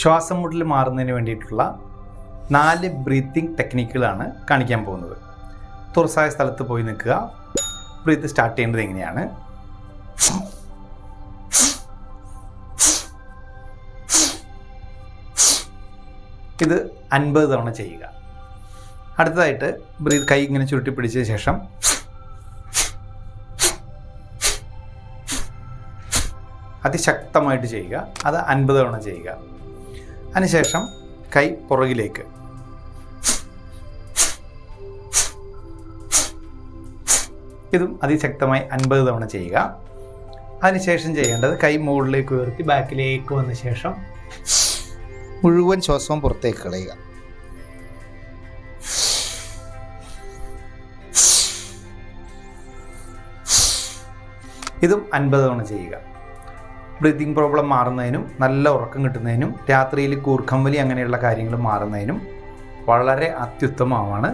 ശ്വാസം മുട്ടൽ മാറുന്നതിന് വേണ്ടിയിട്ടുള്ള നാല് ബ്രീത്തിങ് ടെക്നിക്കുകളാണ് കാണിക്കാൻ പോകുന്നത്. തുറസായ സ്ഥലത്ത് പോയി നിൽക്കുക. ബ്രീത്ത് സ്റ്റാർട്ട് ചെയ്യേണ്ടത് എങ്ങനെയാണ്? ഇത് അൻപത് തവണ ചെയ്യുക. അടുത്തതായിട്ട് ബ്രീത്ത് കൈ ഇങ്ങനെ ചുരുട്ടി പിടിച്ച ശേഷം അതിശക്തമായിട്ട് ചെയ്യുക. അത് അൻപത് തവണ ചെയ്യുക. അതിനുശേഷം കൈ പുറകിലേക്ക്. ഇതും അതിശക്തമായി അൻപത് തവണ ചെയ്യുക. അതിനുശേഷം ചെയ്യേണ്ടത് കൈ മുകളിലേക്ക് ഉയർത്തി ബാക്കിലേക്ക് വന്ന ശേഷം മുഴുവൻ ശ്വാസവും പുറത്തേക്ക് കളയുക. ഇതും അൻപത് തവണ ചെയ്യുക. ബ്രീതിങ് പ്രോബ്ലം മാറുന്നതിനും നല്ല ഉറക്കം കിട്ടുന്നതിനും രാത്രിയിൽ കൂർക്കമ്പലി അങ്ങനെയുള്ള കാര്യങ്ങൾ മാറുന്നതിനും വളരെ അത്യുത്തമമാണ്.